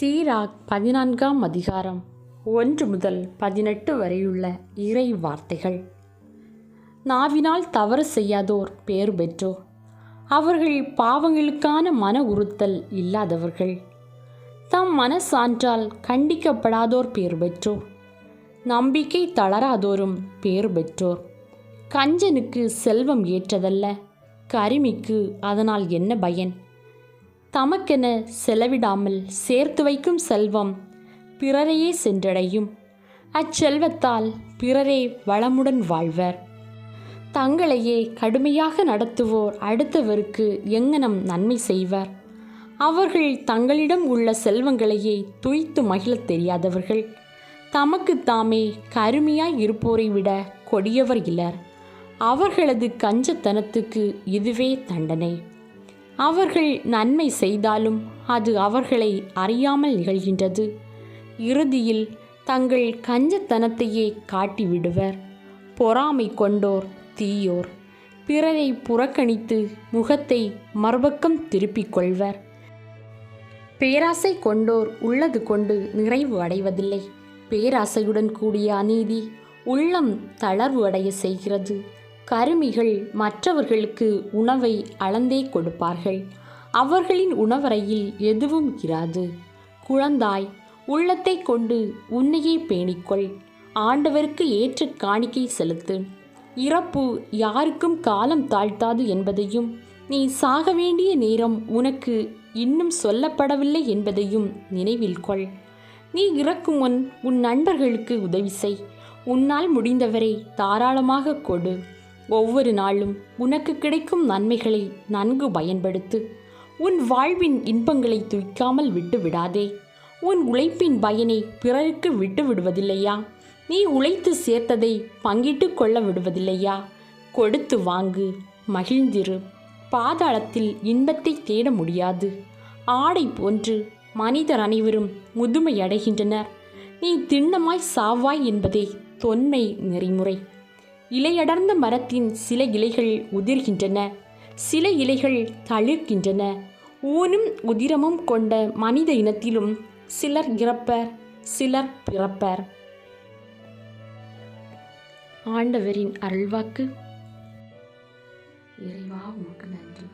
சீராக் பதினான்காம் அதிகாரம் ஒன்று முதல் பதினெட்டு வரையுள்ள இறை வார்த்தைகள். நாவினால் தவறு செய்யாதோர் பேர் பெற்றோர் அவர்கள் பாவங்களுக்கான மன உறுத்தல் இல்லாதவர்கள். தம் மனசான்றால் கண்டிக்கப்படாதோர் பேர் பெற்றோர் நம்பிக்கை தளராதோரும் பேர் பெற்றோர். கஞ்சனுக்கு செல்வம் ஏற்றதல்ல. கருமிக்கு அதனால் என்ன பயன்? தமக்கென செலவிடாமல் சேர்த்து வைக்கும் செல்வம் பிறரையே சென்றடையும். அச்செல்வத்தால் பிறரே வளமுடன் வாழ்வர். தங்களையே கடுமையாக நடத்துவோர் அடுத்தவருக்கு எங்கனம் நன்மை செய்வர். அவர்கள் தங்களிடம் உள்ள செல்வங்களையே துய்த்து மகிழத் தெரியாதவர்கள். தமக்கு தாமே கருமையாய் இருப்போரை விட கொடியவர் இலர். அவர்களது கஞ்சத்தனத்துக்கு இதுவே தண்டனை. அவர்கள் நன்மை செய்தாலும் அது அவர்களை அறியாமல் நிகழ்கின்றது. இறுதியில் தங்கள் கஞ்சத்தனத்தையே காட்டிவிடுவர். பொறாமை கொண்டோர் தீயோர். பிறரை புறக்கணித்து முகத்தை மறுபக்கம் திருப்பிக் கொள்வர். பேராசை கொண்டோர் உள்ளது கொண்டு நிறைவு அடைவதில்லை. பேராசையுடன் கூடிய அநீதி உள்ளம் தளர்வு அடைய செய்கிறது. கருமிகள் மற்றவர்களுக்கு உணவை அளந்தே கொடுப்பார்கள். அவர்களின் உணவறையில் எதுவும் இராது. குழந்தாய் உள்ளத்தை கொண்டு உன்னையே பேணிக்கொள். ஆண்டவருக்கு ஏற்ற காணிக்கை செலுத்து. இறப்பு யாருக்கும் காலம் தாழ்த்தாது என்பதையும் நீ சாக வேண்டிய நேரம் உனக்கு இன்னும் சொல்லப்படவில்லை என்பதையும் நினைவில் கொள். நீ இறக்கும் முன் உன் நண்பர்களுக்கு உதவி செய். உன்னால் முடிந்தவரை தாராளமாக கொடு. ஒவ்வொரு நாளும் உனக்கு கிடைக்கும் நன்மைகளை நன்கு பயன்படுத்து. உன் வாழ்வின் இன்பங்களை துய்க்காமல் விட்டு விடாதே உன் உழைப்பின் பயனை பிறருக்கு விட்டு விடுவதில்லையா நீ உழைத்து சேர்த்ததை பங்கிட்டு கொள்ள விடுவதில்லையா? கொடுத்து வாங்கு மகிழ்ந்திரு. பாதாளத்தில் இன்பத்தை தேட முடியாது. ஆடை போன்று மனிதர் அனைவரும் முதுமை அடைகின்றனர். நீ திண்ணமாய் சாவாய் என்பதே தொன்மை நெறிமுறை. இலையடர்ந்த மரத்தின் சில இலைகள் உதிர்கின்றன. சில இலைகள் தளிர்கின்றன ஊனும் உதிரமும் கொண்ட மனித இனத்திலும் சிலர் இறப்பர் சிலர் பிறப்பர். ஆண்டவரின் அருள்வாக்கு. இறைவா உமக்கு நன்றி.